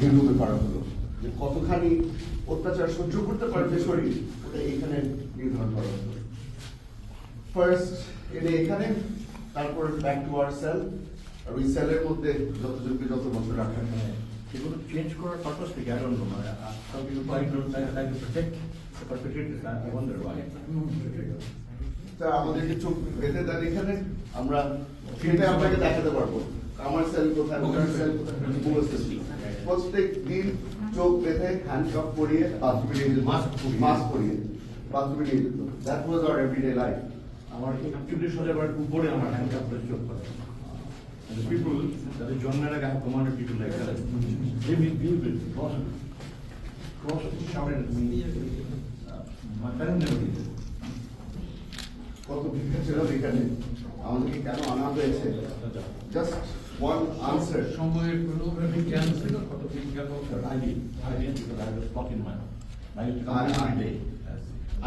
রুমে করা হলো যে কতখানি অত্যাচার সহ্য করতে পারবে শরীর ওটা এখানে নির্ধারণ করা হলো। ফার্স্ট এনে এখানে তারপর ব্যাক টু আওয়ার সেল আর ওই সেলের মধ্যে যতজনকে যত বছর রাখা হয় এগুলো চেঞ্জ করার পারপাস থেকে আই ডোন্ট নো মানে some people to protect the perpetrators I wonder why তা আমাদেরকে চোখ বেঁধে দেন এখানে আমরা সেটা আপনাকে দেখাতে পারব। আমার সেল কোথায় ওখানে সেল কোথায়? প্রত্যেক দিন চোখ বেঁধে হ্যান্ডকাপ পরিয়ে বাথরুমে নিয়ে যেত। মাস্ক পরিয়ে বাথরুমে নিয়ে যেত that was our everyday life আমার চল্লিশ হাজার উপরে আমার হ্যান্ড কাপ করে চোখ করে And the people, যাদের জন্মের আগে have commanded people like that, they will be with cross, cross shouted at me. My parents never did it. কত ভিক্ষা ছিল এখানে আমাদেরকে কেন আনা হয়েছে? জাস্ট ওয়ান আনসার সময়ের কোনো জ্ঞান ছিল? কত ভিক্ষা কত আগে আগে ছিল আগে stock in my I I I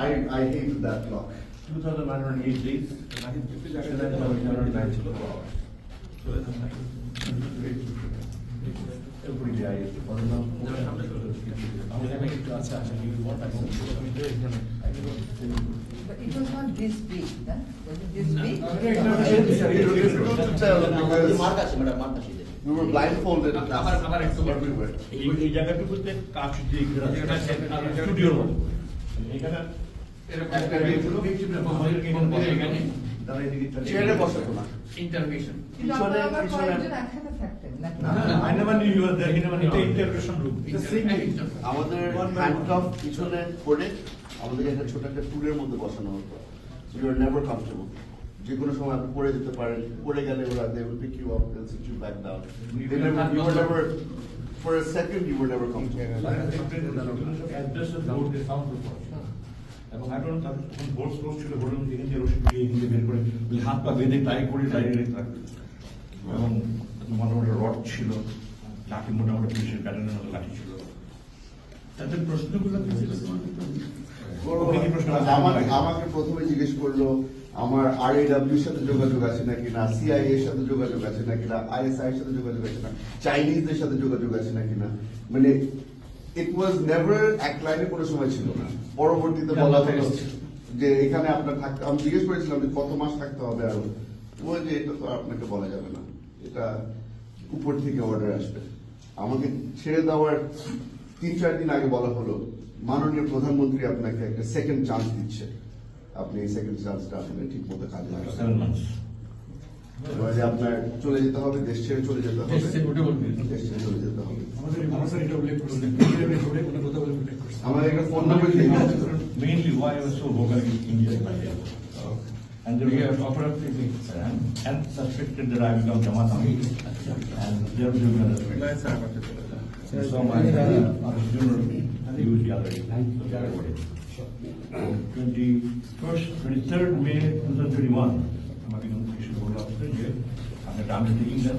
I I hate that clock 2008 days আমি কিছু জায়গায় ছিল 12 So every day I used to follow them. আচ্ছা আচ্ছা But it was not this big, huh? Was it this No. big? Mark আছে madam mark আছে এদের। We were blindfolded. আবার আবার একটু বলব। everywhere. এই এই জায়গাটুকুতে কাজ দিয়ে ঘেরা স্টুডিওর মতো এখানে এরকম একটা ছিল, victim রা আমাদেরকে বলে এখানে তারা এদিকে চলে চেয়ারে বসাতো না interrogation। I never knew you were there, he never knew, এটা interrogation room. আমাদের হ্যান্ডকাফ পিছনে করে আমাদের একটা ছোট একটা টুলের মধ্যে বসানো হতো। ইউ আর নেভার কমফর্টেবল যে কোনো সময় আপনি পড়ে যেতে পারেন। পড়ে গেলে ওরা they will pick you up they sit you back down they never you are never for a second you are never comfortable board দিয়ে sound proof করা ছিল। এবং I don't know, তাদের তখন ছিল, মধ্যে এখান দিয়ে দিয়ে এখান বের করে হাত পা বেঁধে টাই করে দাঁড়িয়ে রাখতো। এবং মোটামুটি রড ছিল লাঠি মোটামুটি পুলিশের প্যাটার্নের মতো লাঠি ছিল? তাদের প্রশ্নগুলো? আমাকে প্রথমে জিজ্ঞেস করল আমার আর এর সাথে যোগাযোগ আছে নাকি না? সিআইএ এর সাথে যোগাযোগ আছে নাকি না? আইএসআই এর সাথে যোগাযোগ আছে না? চাইনিজদের সাথে যোগাযোগ আছে নাকি না? মানে ইট ওয়াজ নেভার এক লাইনে কোনো সময় ছিল না। পরবর্তীতে বলা হলো যে এখানে আপনার থাকতে আমি জিজ্ঞেস করেছিলাম যে কত মাস থাকতে হবে আরও ওই যে এটা তো আপনাকে বলা যাবে না। এটা উপর থেকে অর্ডার আসবে। আমাকে ছেড়ে দেওয়ার তিন চার দিন আগে বলা হলো মাননীয় প্রধানমন্ত্রী আপনাকে একটা সেকেন্ড চান্স দিচ্ছে। আপনি এই সেকেন্ড চান্সটা আসলে ঠিক মতো কাজে লাগাবেন। সেভেন মান্থস এবার যে আপনার চলে যেতে হবে দেশ ছেড়ে চলে যেতে হবে। দেশ ছেড়ে চলে যেতে হবে। আমাদের একটা ফোন নাম্বার দিয়ে দিয়েছে। mainly why I was so vocal in India in my day. And there were operative and, and suspected that I become Jamaat Ami. And they were doing another thing. So my, uh, I was doing, use the other day. Twenty-first, twenty-third May two thousand twenty-one, আমাকে notification করল আপনাদের যে আপনি ডামে taking দেন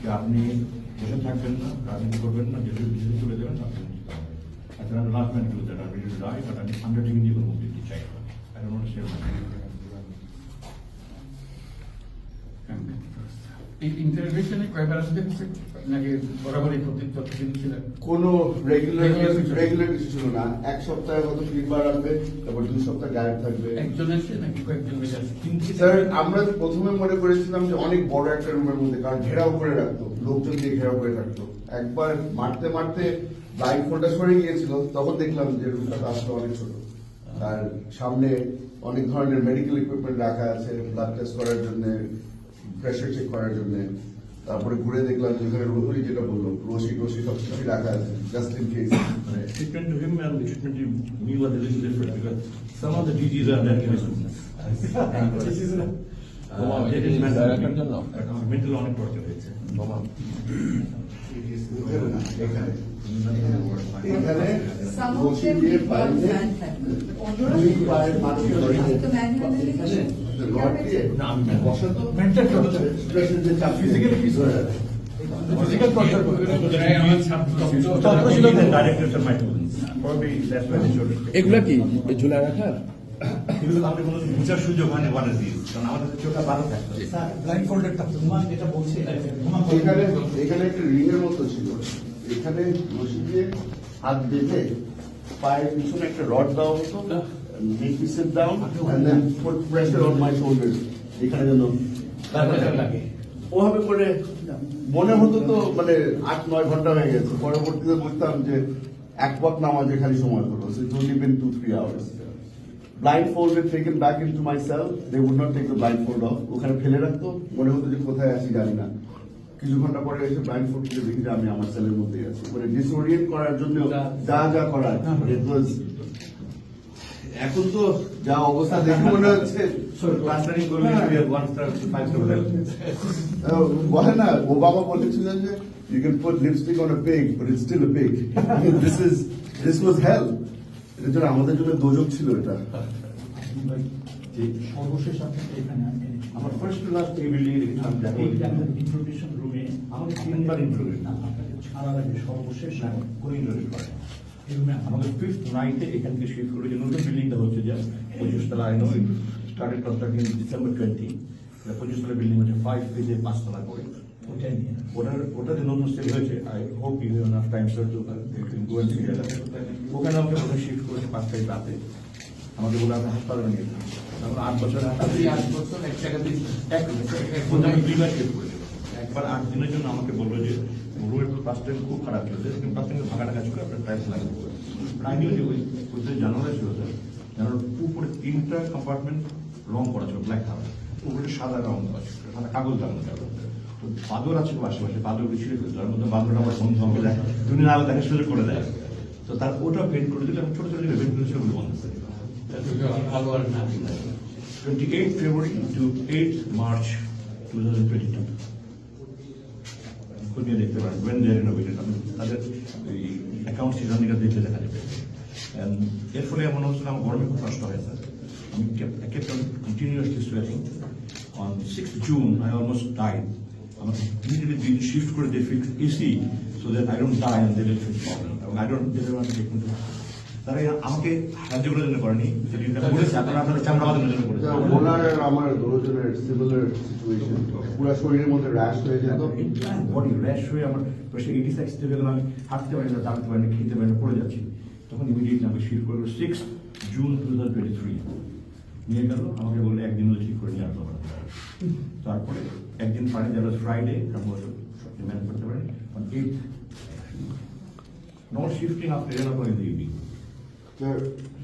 যে আপনি বসে থাকবেন না রাজনীতি করবেন না যেহেতু বিজেপি চলে যাবেন আপনি নিতে হবে I said, I'm not going to do that, I'm ready to die, but I'm undertaking the move to check. I don't want to say এই ইন্টারভিউশনে কয়বার আসতে নাকি বরাবরই প্রতিদিন ছিলেন কোনো রেগুলার Regular কিছু ছিল। না। রেগুলার কিছু ছিল না। এক সপ্তাহে হয়তো তিনবার আসবে তারপর দুই সপ্তাহ গায়েব থাকবে। একজন আছে নাকি কয়েকজন মিলে আসছে স্যার আমরা প্রথমে মনে করেছিলাম যে অনেক বড় একটা রুমের মধ্যে কারণ ঘেরাও করে রাখতো লোকজন দিয়ে ঘেরাও করে রাখতো। একবার মারতে মারতে লাইট ফোনটা সরে গিয়েছিল তখন দেখলাম যে রুমটা আসলে অনেক ছোট। আর সামনে অনেক ধরনের মেডিকেল ইকুইপমেন্ট রাখা আছে ব্লাড টেস্ট করার জন্য ফ্রেশের চেক করার জন্য। তারপরে ঘুরে দেখলাম যে ওখানে রোহরি যেটা বলল রোশি টোশি সব কিছু রাখা আছে জাস্ট ইন কেস এখানে এগুলা কি? ঝুলা রাখার এগুলো আপনি কোনো বুঝার সুযোগ হয়নি what is this? কারণ আমাদের চোখটা ভালো থাকতো। ব্লাইন্ড ফোল্ডেড থাকতো এখানে এখানে একটা রিং এর মতো ছিল। এখানে বসিয়ে হাত বেঁধে পায়ের পিছনে একটা রড দেওয়া হতো make me sit down and then put pressure on my shoulder এখানে যেন ওভাবে করে মনে হতো তো মানে আট নয় ঘণ্টা হয়ে গেছে। পরবর্তীতে বুঝতাম যে এক পথ নামাজে খালি সময় হলো। It's only been two three hours. Blindfolded taken back into my cell they would not take the blindfold off ওখানে ফেলে রাখতো। মনে হতো যে কোথায় আছি জানি না। কিছু ঘণ্টা পরে এসে ব্লাইন্ডফোল্ড খুলে দেখি যে আমি আমার সেলের মধ্যে আছি। মানে ডিসওরিয়েন্ট করার জন্য যা যা করার was এখন তো যা অবস্থা দেখে মনে হচ্ছে So classroom going to be a one star, five star hotel. আহ, বলে না ওবামা বলেছিলেন যে you can put lipstick on a pig but it's still a pig this is this was hell এটার জন্য আমাদের জন্য দোজক ছিল এটা। যে সর্বশেষ আপনাকে এখানে আমার ফার্স্ট টু লাস্ট এই বিল্ডিং এ দেখেছিলাম দেখো এই ইন্ট্রোডিউশন রুমে আমাকে তিনবার ইন্ট্রোডিউস আপনাকে ছাড়ার আগে সর্বশেষ ইন্ট্রোডিউস করে এই রুমে আমাদের ফিফথ নাইটে এখান থেকে শিফট করে যে নতুন বিল্ডিংটা হচ্ছে যে পঁচিশ তলা I know started construction December twenty পঁচিশ তলা বিল্ডিং হচ্ছে ফাইভ ফেজে পাঁচতলা করে। ওটাই নিয়ে। ওটার ওটা যে নতুন সেল হয়েছে। I hope you have time sir to go ওখানে আমাকে প্রথমে শিফট করেছে পাঁচ তারিখ রাতে। আমাকে বলে আপনি হাসপাতালে নিয়ে যান। তারপর আট বছর আট বছর এক এক প্রথমে দুইবার করেছিল একবার আট দিনের জন্য আমাকে বলল যে রোড ফার্স্ট টাইম খুব খারাপ ছিল কিন্তু ফার্স্ট টাইম কাজ করে আপনার লাগবে। ওই ওই জানালা ছিল স্যার জানালার উপরে তিনটা কম্পার্টমেন্ট রং করা ছিল ব্ল্যাক কালার উপরে সাদা রং করা ছিল সাদা কাগজ লাগানো ছিল তো বাদর আছে আশেপাশে বাদর ছিঁড়ে ফেলতো। তার মধ্যে বাদরটা আমার বন্ধু দেয়। তুমি না দেখা সুযোগ করে দেয়। তো তার ওটা পেন্ট করে দিলে আমি ছোট ছোট পেন্ট ছিল ওগুলো বন্ধ করে দিলাম ভালো আর না 28 February to 8 March 2022. খুঁজে দেখতে পারেন ওয়েন দে রেনোভেটেড আমি তাদের এই অ্যাকাউন্ট সিজনটা দেখলে দেখা যাবে And এর ফলে এমন হচ্ছে আমার গরমে খুব কষ্ট হয় স্যার আমি kept on continuously sweating on six June I almost died আমাকে ইমিডিয়েটলি দিন শিফট করে দিয়ে fix AC so that I don't die and they will fix problem এবং I don't they want take me তারা আমাকে সাহায্য করার জন্য করেনি সেটা বলেছে আপনারা আপনাদের চামড়া বাঁধানোর জন্য করেছে ওনার আমার দুজনের সিমিলার সিচুয়েশন পুরো শরীরের মধ্যে র্যাশ হয়ে যেত বডি র্যাশ হয়ে আমার প্রেশার এইটি সিক্স থেকে গেলাম আমি হাঁটতে পারি না দাঁড়াতে পারি না খেতে পারি না পড়ে যাচ্ছি। তখন ইমিডিয়েটলি আমাকে শিফট করল six June two thousand twenty three নিয়ে গেল আমাকে বলল একদিন হলো ঠিক করে নিয়ে আসতে পারে তারপরে একদিন পারে যারা ফ্রাইডে ম্যানেজ করতে পারি এইট নট শিফটিং evening.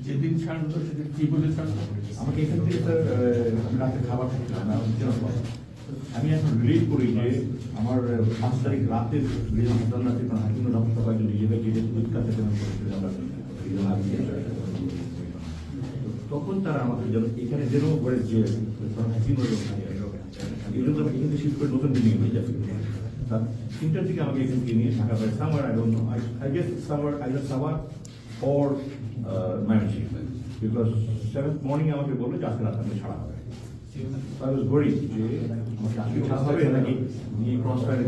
যেদিন ছাড়লো সেদিন কি বলে ছাড়লো আমাকে এখান থেকে স্যার রাতে খাবার না, আমি এখন রিলিজ করি যে আমার পাঁচ তারিখ রাতে হাসপাতাল রাতে হাকিম ডক্টর কয়েকজন নিজেকে আমরা রিজন আগে তখন তারা আমাকে যেন এখানে যেন করে যে হাকিম এই জন্য থেকে শিফট করে নতুন বিল্ডিং হয়ে যাবে। তিনটার দিকে আমাকে এখান থেকে নিয়ে ঢাকা পায় summer I don't know I guess summer I summer or uh, Mymensingh. Because seventh morning আমাকে বলল যে আজকে রাতে আমাকে ছাড়া হবে। I was worried যে আমাকে আজকে ছাড়া হবে নাকি? নিয়ে ক্রস ফায়ারে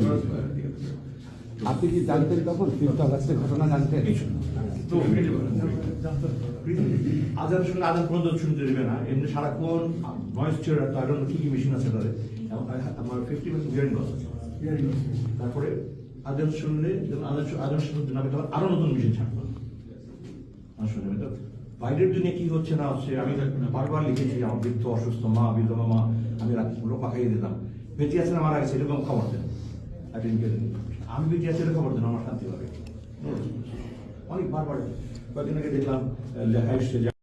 আপনি কি জানতেন তখন? ফিফথ আগস্টের ঘটনা জানতেন? তো আজান শুনে আজান পর্যন্ত শুনতে দেবে না। এমনি সারাক্ষণ ভয়েস চেয়ার তো আই কি কি মেশিন আছে তাদের। আমার ফিফটি পার্সেন্ট হিয়ারিং লস আছে। তারপরে আজান শুনলে যখন আজান আজান শুনতে না পেতে আরও নতুন মেশিন ছাড়বো শুনে তো বাইরের দুনিয়া কি হচ্ছে না হচ্ছে, আমি বারবার লিখেছি, আমার বৃদ্ধ অসুস্থ মা বিধবা মা, আমি রাত্রিগুলো পাকাইয়ে দিতাম। বেঁচে আছে আমার আগে সেরকম খবর দেন. আমি বেঁচে আছি খবর দেন, আমার শান্তি লাগে অনেক বারবার, কয়েকদিন আগে দেখলাম লেখা এসছে